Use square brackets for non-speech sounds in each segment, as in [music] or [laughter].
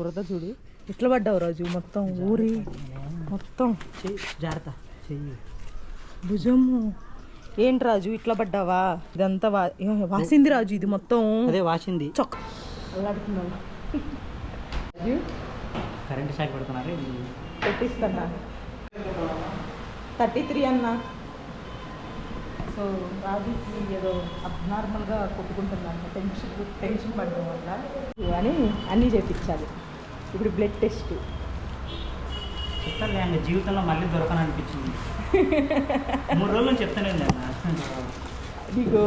బురద చూడు. ఎట్లా పడ్డావు రాజు? మొత్తం ఊరి మొత్తం. చెయ్యి జాగ్రత్త. చెయ్యి. భుజము. ఏంటి రాజు ఇట్లా పడ్డావా? ఇదంతా వాసింది రాజు ఇది మొత్తం. అదే వాసింది. చొక్క. అల్లాడుతున్నావు కరెంట్ షాక్ పెడుతున్నారు? పెట్టిస్తున్నా థర్టీ త్రీ అన్న. సో రాజుకి ఏదో అబ్నార్మల్గా కొట్టుకుంటుందంట టెన్షన్ టెన్షన్ పడడం వల్ల. అని అన్నీ చేపించాలి. ఇప్పుడు బ్లడ్ టెస్ట్ చెప్తాను అండి జీవితంలో మళ్ళీ దొరకను అనిపించింది [laughs] మూడు రోజులు చెప్తానే నీకు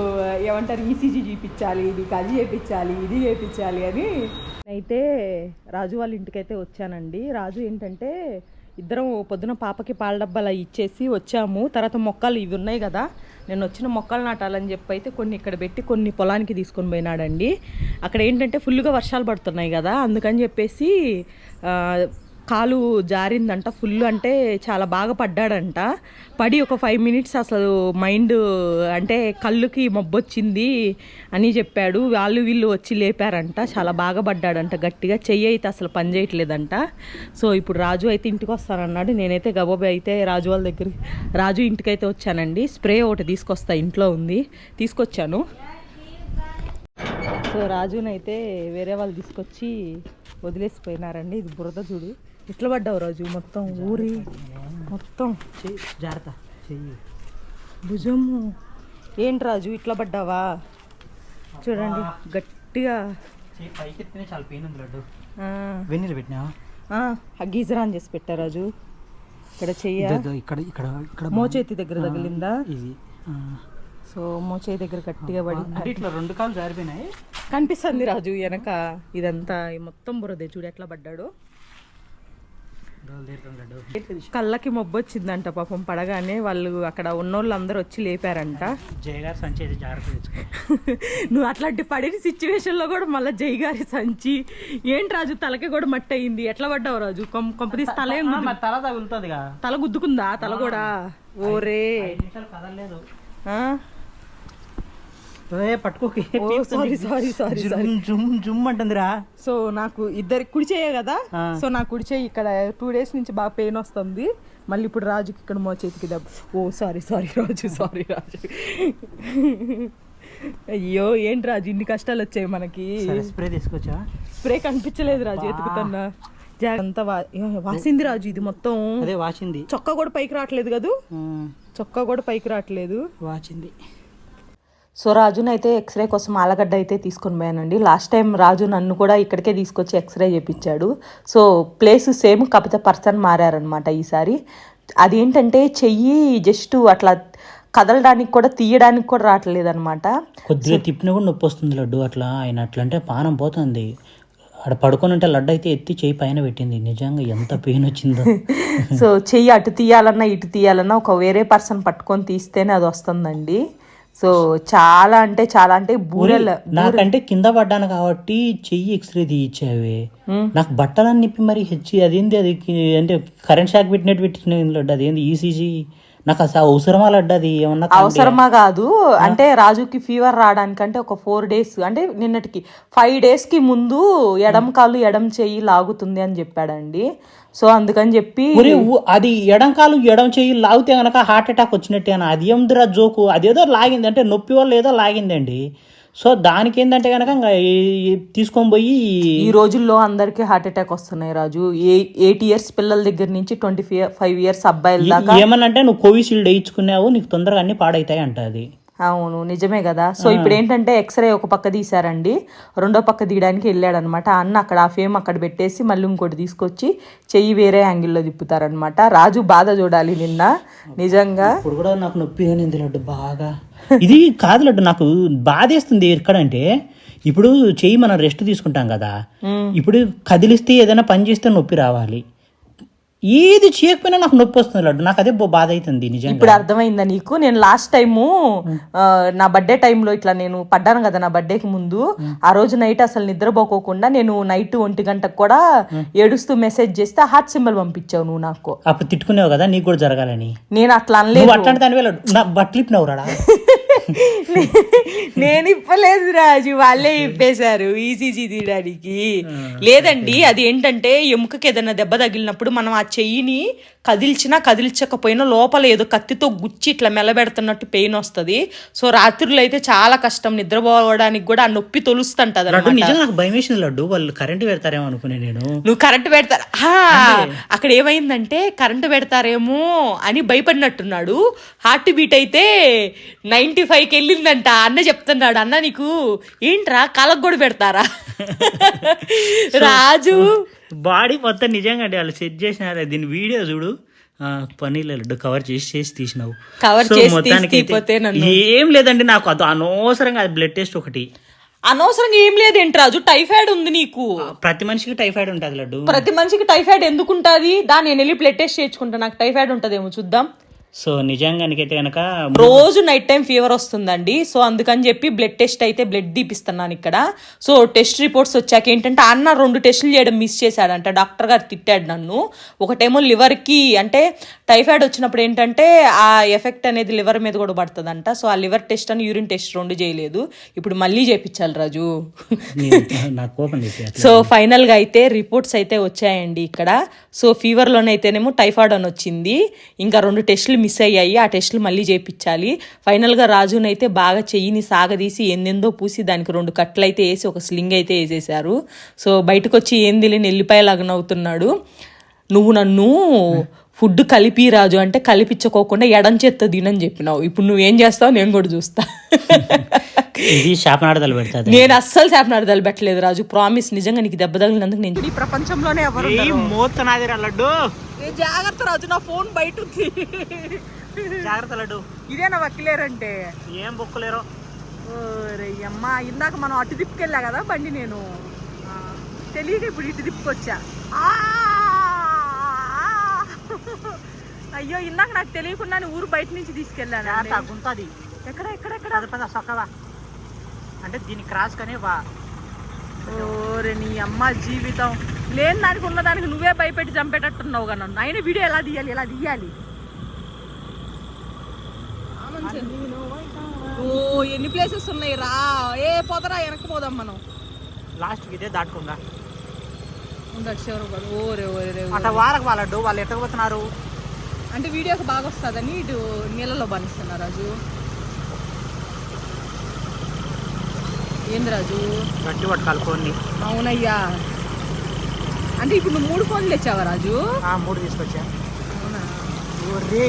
ఏమంటారు ఈసీజీ చూపించాలి నీకు అది చేయించాలి ఇది చేయించాలి అని. అయితే రాజు వాళ్ళ ఇంటికైతే వచ్చానండి. రాజు ఏంటంటే ఇద్దరం పొద్దున పాపకి పాల డబ్బాలు ఇచ్చేసి వచ్చాము. తర్వాత మొక్కలు ఇవి ఉన్నాయి కదా నేను వచ్చిన మొక్కలు నాటాలని చెప్పి అయితే కొన్ని ఇక్కడ పెట్టి కొన్ని పొలానికి తీసుకొని పోయినాడండి. అక్కడ ఏంటంటే ఫుల్గా వర్షాలు పడుతున్నాయి కదా అందుకని చెప్పేసి కాలు జారిందంట ఫుల్ అంటే చాలా బాగా పడ్డాడంట. పడి ఒక ఫైవ్ మినిట్స్ అసలు మైండ్ అంటే కళ్ళుకి మబ్బొచ్చింది అని చెప్పాడు. వాళ్ళు వీళ్ళు వచ్చి లేపారంట చాలా బాగా పడ్డాడంట. గట్టిగా చెయ్యి అయితే అసలు పని చేయట్లేదంట. సో ఇప్పుడు రాజు అయితే ఇంటికి వస్తానన్నాడు. నేనైతే గబాబీ అయితే రాజు వాళ్ళ దగ్గర రాజు ఇంటికైతే వచ్చానండి. స్ప్రే ఒకటి తీసుకొస్తా ఇంట్లో ఉంది. తీసుకొచ్చాను. సో రాజునైతే వేరే వాళ్ళు తీసుకొచ్చి వదిలేసిపోయినారండి. ఇది బురద చూడు. ఎట్లా పడ్డావు రాజు? మొత్తం ఊరి మొత్తం. జాగ్రత్త. చెయ్యి. భుజము. ఏంటి రాజు ఇట్లా పడ్డావా? చూడండి గట్టిగా. పైకి చాలా పెయిన్ ఉంది లడ్డు. ఆ. గీజర్ ఆన్ చేసి పెట్టా రాజు. ఇక్కడ చెయ్య. ఇక్కడ ఇక్కడ ఇక్కడ మోచేతి దగ్గర తగిలిందా? ఇది. సో మోచేతి దగ్గర గట్టిగా పడి ఇట్లా రెండు కాలు జారిపోయినాయి? కనిపిస్తుంది రాజు వెనక. ఇదంతా మొత్తం బురదే. చూడు ఎట్లా పడ్డాడు. కళ్ళకి మొబ్బు వచ్చిందంట పాపం పడగానే వాళ్ళు అక్కడ ఉన్నోళ్ళు అందరూ వచ్చి లేపారంట. జయ గారు సంచి నువ్వు అట్లాంటి పడిన సిచ్యువేషన్లో కూడా మళ్ళీ జై గారి సంచి ఏంటి రాజు తలకి కూడా మట్టి అయింది ఎట్లా పడ్డావు రాజు? కొం- కొంపదీసి తల తల తగులుతుందిగా. తల గుద్దుకుందా? తల కూడా? ఓరే ఐదు నిమిషాలు కదలలేదు ఆ? ఏ పట్టుకోకి సారీ సారీ సారీ జుమ్ జుమ్ జుమ్ అంటుందిరా. సో నాకు ఇద్దరికి కుడి చేయ కదా. సో నాకు కుడి చేయి ఇక్కడ టూ డేస్ నుంచి బాగా పెయిన్ వస్తుంది. మళ్ళీ ఇప్పుడు రాజుకి ఇక్కడ మో చేతికి దెబ్బ. ఓ sorry sorry Raju sorry Raju. అయ్యో ఏంటి రాజు ఇన్ని కష్టాలు వచ్చాయి మనకి? స్ప్రే తీసుకొచ్చా స్ప్రే కనిపించలేదు రాజు ఎతుకుతున్నా ఏ, వాసింది రాజు ఇది మొత్తం. అదే వాచింది. చొక్కా కూడా పైకి రావట్లేదు కదూ? చొక్కా కూడా పైకి రావట్లేదు. వాచింది. సో రాజుని అయితే ఎక్స్రే కోసం ఆలగడ్డ అయితే తీసుకొని పోయానండి. లాస్ట్ టైం రాజు నన్ను కూడా ఇక్కడికే తీసుకొచ్చి ఎక్స్రే చేయించాడు సో ప్లేస్ సేమ్ కాకపోతే పర్సన్ మారారనమాట ఈసారి. అదేంటంటే చెయ్యి జస్ట్ అట్లా కదలడానికి కూడా తీయడానికి కూడా రావట్లేదు అనమాట కొద్దిగా తిప్పినా కూడా నొప్పి వస్తుంది లడ్డు అట్లా. ఆయన అట్లా అంటే పానం పోతుంది. ఆడ పడుకొని ఉంటే లడ్డు అయితే ఎత్తి చేయి పైన పెట్టింది. నిజంగా ఎంత పెయిన్ వచ్చిందో. [laughs] సో చెయ్యి అటు తీయాలన్నా ఇటు తీయాలన్నా ఒక వేరే పర్సన్ పట్టుకొని తీస్తేనే అది వస్తుందండి. సో చాలా అంటే చాలా అంటే బూరెల నాకంటే కింద పడ్డాను కాబట్టి చెయ్యి ఎక్స్రే తీయించావే. నాకు బట్టలన్నీ నిప్పి మరి హెచ్చి అదేంది అది? అంటే కరెంట్ షాక్ పెట్టినట్టు పెట్టిన లడ్డు అదేంది? ఈసీజీ నాకు అసలు అవసరమా లడ్డు అది? ఏమన్నా అవసరమా కాదు. అంటే రాజుకి ఫీవర్ రావడానికంటే ఒక ఫోర్ డేస్ అంటే నిన్నటికి ఫైవ్ డేస్కి ముందు ఎడం కాలు ఎడం చెయ్యి లాగుతుంది అని చెప్పాడండి. సో అందుకని చెప్పి అది ఎడం కాలు ఎడం చెయ్యి లాగితే గనక హార్ట్ అటాక్ వచ్చినట్టేనా? అది ఏముందిరా జోకు? అదేదో లాగింది అంటే నొప్పి వల్ల ఏదో లాగిందండి. సో దానికి ఏంటంటే కనుక తీసుకొని పోయి ఈ రోజుల్లో అందరికీ హార్ట్ అటాక్ వస్తున్నాయి రాజు. ఏ ఎయిట్ ఇయర్స్ పిల్లల దగ్గర నుంచి ట్వంటీ ఫైవ్ ఇయర్స్ అబ్బాయిల దాకా ఏమనంటే నువ్వు కోవిషీల్డ్ వేయించుకున్నావు నీకు తొందరగా అన్ని పాడైతాయి అంట అది. అవును నిజమే కదా. సో ఇప్పుడు ఏంటంటే ఎక్స్రే ఒక పక్క తీశారండి. రెండో పక్క తీయడానికి వెళ్ళాడనమాట. అన్న అక్కడ ఆ ఫేమ్ అక్కడ పెట్టేసి మళ్ళీ ఇంకోటి తీసుకొచ్చి చెయ్యి వేరే యాంగిల్లో తిప్పుతారనమాట. రాజు బాధ చూడాలి నిన్న. నిజంగా. ఇప్పుడు కూడా నాకు నొప్పి అనింది లడ్డు బాగా. ఇది కాదు లడ్డు నాకు బాధేస్తుంది ఎక్కడంటే ఇప్పుడు చెయ్యి మనం రెస్ట్ తీసుకుంటాం కదా. ఇప్పుడు కదిలిస్తే ఏదైనా పని చేస్తే నొప్పి రావాలి. ఏది చేయకపోయినా నాకు నొప్పి వస్తుంది లడ్డు. నాకు అదే బాధ అవుతుంది ఇప్పుడు అర్థమైందా నీకు? నేను లాస్ట్ టైము నా బర్త్డే టైంలో ఇట్లా నేను పడ్డాను కదా నా బర్త్డేకి ముందు. ఆ రోజు నైట్ అసలు నిద్రపోకోకుండా నేను నైట్ ఒంటి గంటకు కూడా ఏడుస్తూ మెసేజ్ చేస్తే హార్ట్ సింబల్ పంపించావు నువ్వు నాకు. అప్పుడు తిట్టుకునేవు కదా నీకు కూడా జరగాలని. నేను అట్లా అనలేదు. అట్లాంటి దానివే లడ్డు నా బట్టలు ఇప్పినవు రాడా [laughs] నేను ఇప్పలేదు రాజు వాళ్ళే ఇప్పేశారు ఈసీజీ తీయడానికి. లేదండి అది ఏంటంటే ఎముకకి ఏదైనా దెబ్బ తగిలినప్పుడు మనం ఆ చెయ్యిని కదిల్చినా కదిల్చకపోయినా లోపల ఏదో కత్తితో గుచ్చి ఇట్లా మెల్లబెడుతున్నట్టు పెయిన్ వస్తుంది. సో రాత్రులు అయితే చాలా కష్టం నిద్రపోవడానికి కూడా ఆ నొప్పి తొలుస్తుంటది నిజంగా నాకు భయం వేసింది లడ్డు. వాళ్ళు కరెంట్ పెడతారేమో అనుకునే నేను. నువ్వు కరెంట్ పెడతారా? అక్కడ ఏమైందంటే కరెంట్ పెడతారేమో అని భయపడినట్టున్నాడు. హార్ట్ బీట్ అయితే నైంటీ ఫైవ్కి వెళ్ళిందంట. అన్న చెప్తున్నాడు అన్న నీకు ఏంట్రా? కాలకు కూడా పెడతారా? [laughs] రాజు. బాడీ మొత్తం నిజంగా అంటే వాళ్ళు సెట్ చేసినారు. దీని వీడియో చూడు. పన్నీర్ లడ్డు కవర్ చేసి చేసి తీసినావు. తీసి మొత్తానికి ఏం లేదండి నాకు అది అనవసరంగా అది బ్లడ్ టెస్ట్ ఒకటి. అనవసరంగా ఏం లేదేంటి రాజు? టైఫాయిడ్ ఉంది నీకు. ప్రతి మనిషికి టైఫాయిడ్ ఉంటుంది లడ్డు. ప్రతి మనిషికి టైఫాయిడ్ ఎందుకు ఉంటుంది? దాన్ని నేను వెళ్ళి బ్లడ్ టెస్ట్ చేయించుకుంటా. నాకు టైఫాయిడ్ ఉంటుందేమో చూద్దాం. సో నిజంగానికైతే కనుక రోజు నైట్ టైం ఫీవర్ వస్తుందండి. సో అందుకని చెప్పి బ్లడ్ టెస్ట్ అయితే బ్లడ్ తీపిస్తున్నాను ఇక్కడ. సో టెస్ట్ రిపోర్ట్స్ వచ్చాక ఏంటంటే అన్న రెండు టెస్టులు చేయడం మిస్ చేశాడంట. డాక్టర్ గారు తిట్టాడు నన్ను. ఒకటేమో లివర్కి అంటే టైఫాయిడ్ వచ్చినప్పుడు ఏంటంటే ఆ ఎఫెక్ట్ అనేది లివర్ మీద కూడా పడుతుందంట. సో ఆ లివర్ టెస్ట్ అని యూరిన్ టెస్ట్ రెండు చేయలేదు. ఇప్పుడు మళ్ళీ చేయించాలి రాజు. సో ఫైనల్గా అయితే రిపోర్ట్స్ అయితే వచ్చాయండి ఇక్కడ. సో ఫీవర్లోనైతేనేమో టైఫాయిడ్ అని వచ్చింది. ఇంకా రెండు టెస్టులు మిస్ అయ్యాయి. ఆ టెస్టులు మళ్ళీ చేయించాలి ఫైనల్గా రాజునైతే బాగా చెయ్యిని సాగదీసి ఎందెందో పూసి దానికి రెండు కట్లు అయితే వేసి ఒక స్లింగ్ అయితే వేసేసారు సో బయటకు వచ్చి ఏం తెలియని ఎల్లిపాయలాగా నవ్వుతున్నాడు. నువ్వు నన్ను ఫుడ్ కలిపి రాజు అంటే కలిపించుకోకుండా ఎడం చేత్తో తినని చెప్పినావు. ఇప్పుడు నువ్వేం చేస్తావు నేను కూడా చూస్తా. ఇది శాపనార్థాలు పెడుతుంది. నేను అస్సలు శాపనార్థాలు పెట్టలేదు రాజు. ప్రామిస్ నిజంగా నీకు దెబ్బ తగిలినందుకు నేను ఈ ప్రపంచంలోనే ఎవరు మూత నాదిరా లడ్డు. జాగ్రత్త రాజు నా ఫోన్ బయట ఉంది. జాగ్రత్త లడ్డు. ఇదే నా వక్కిలేరంటే ఏం బొక్కలేరు. అమ్మ ఇందాక మనం అటు తిప్పుకెళ్ళా కదా బండి నేను. తెలియక ఇప్పుడు ఇటు తిప్పుకొచ్చా ఆ! అయ్యో ఇందాక నాకు తెలియకుండానే ఊరు బయట నుంచి తీసుకెళ్ళాను గుంతది ఎక్కడ ఎక్కడ ఎక్కడ? పద పద సొక్కవా. అంటే దీని క్రాస్ కనే వా. ఓరే నీ అమ్మ జీవితం. లేని దానికి ఉన్నదానికి నువ్వే భయపెట్టి చంపేటట్టున్నావు కదా అయినా వీడియో ఎలా తీయాలి ఎలా తీయాలి? ఓ ఎన్ని ప్లేసెస్ ఉన్నాయి రా? ఏ పోదరా వెనక్కి పోదాం మనం. లాస్ట్ ఇదే దాటుకుందా ఉండొచ్చు ఎవరు కాదు. ఓరే ఓరే రే అట్లా వారకు వాళ్ళడ్డు వాళ్ళు ఎట్టకపోతున్నారు అంటే వీడియోకి బాగా వస్తుందని ఇటు నీళ్ళలో బానిస్తున్నా రాజు. ఏంది రాజు? గట్టి పట్టుకోవాలి కొన్ని అవునయ్యా. అంటే ఇప్పుడు నువ్వు మూడు ఫోన్లు తెచ్చావా రాజు? ఆ మూడు తీసుకొచ్చా. అవునా? ఒరే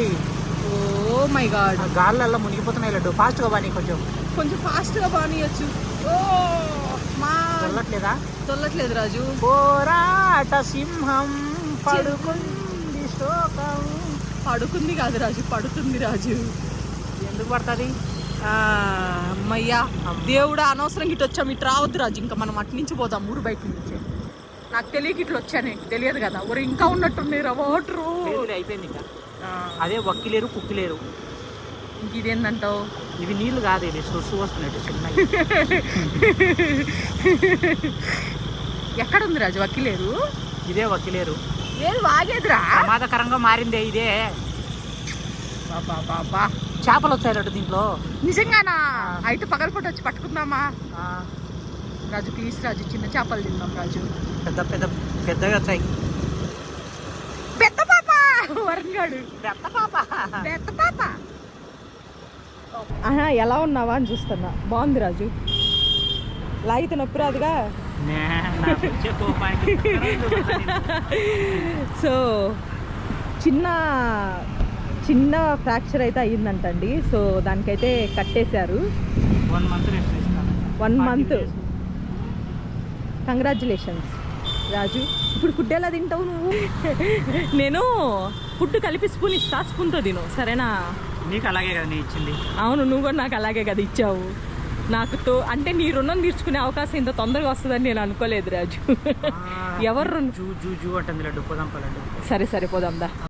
ఓ మై గాడ్. ఆ గాళ్ళల్లో మునిగిపోతున్నాయి లడ్డు. ఫాస్ట్గా బాని కొంచెం. కొంచెం ఫాస్ట్గా బానియచ్చు ఓ. వెళ్ళట్లేదా తొల్లట్లేదు రాజు. పోరాట సింహం పడుకుంది శోకం. పడుకుంది కాదు రాజు పడుతుంది రాజు. ఎందుకు పడుతుంది? అమ్మయ్యా దేవుడా అనవసరం ఇటు వచ్చాం ఇటు రావద్దు రాజు. ఇంకా మనం అటు నుంచి పోదాం ఊరు బయట నుంచి. నాకు తెలియక ఇట్లా వచ్చానే తెలియదు కదా. ఊరు ఇంకా ఉన్నట్టున్నాయి రా వాటరు అయిపోయింది ఇంకా. అదే వక్కిలేరు కుక్కిలేరు. ఇంక ఇదేందంటావు? ఇవి నీళ్ళు కాదు ఇది సొస్సు వస్తున్నట్టు చిన్న ఎక్కడ ఉంది రాజు? వక్కిలేరు? ఇదే వక్కిలేరు. లేదు వాగేదిరా? ప్రమాదకరంగా మారిందే ఇదే. చేపలు వచ్చాయి లడ్డు దీంట్లో. నిజంగానా? అయితే పగలపూట వచ్చి పట్టుకుందామా? రాజు ప్లీజ్ రాజు చిన్న చేపలు తిందాం రాజు. పెద్ద పెద్ద పెద్దగా వచ్చాయి. పెద్ద పాప! వరుణ్ గాడు. పెద్ద పాప. పెద్ద పాప! ఆహా ఎలా ఉన్నావా అని చూస్తున్నా. బాగుంది రాజు. లాగితే నొప్పి రాదుగా? సో చిన్న చిన్న ఫ్రాక్చర్ అయితే అయ్యిందంటండి. సో దానికైతే కట్టేశారు. One month one month. Congratulations. Raju ఇప్పుడు ఫుడ్ ఎలా తింటావు నువ్వు? నేను ఫుడ్ కలిపి స్పూన్ ఇస్తా స్పూన్తో తిను. సరేనా? నీకు అలాగే కదా నేను ఇచ్చింది? అవును నువ్వు కూడా నాకు అలాగే కదా ఇచ్చావు. నాకు తో అంటే నీ రుణం తీర్చుకునే అవకాశం ఇంత తొందరగా వస్తుందని నేను అనుకోలేదు రాజు. ఎవరు జూ జూ జూ అంటుంది లడ్డు సరే సరే పోదాం దా.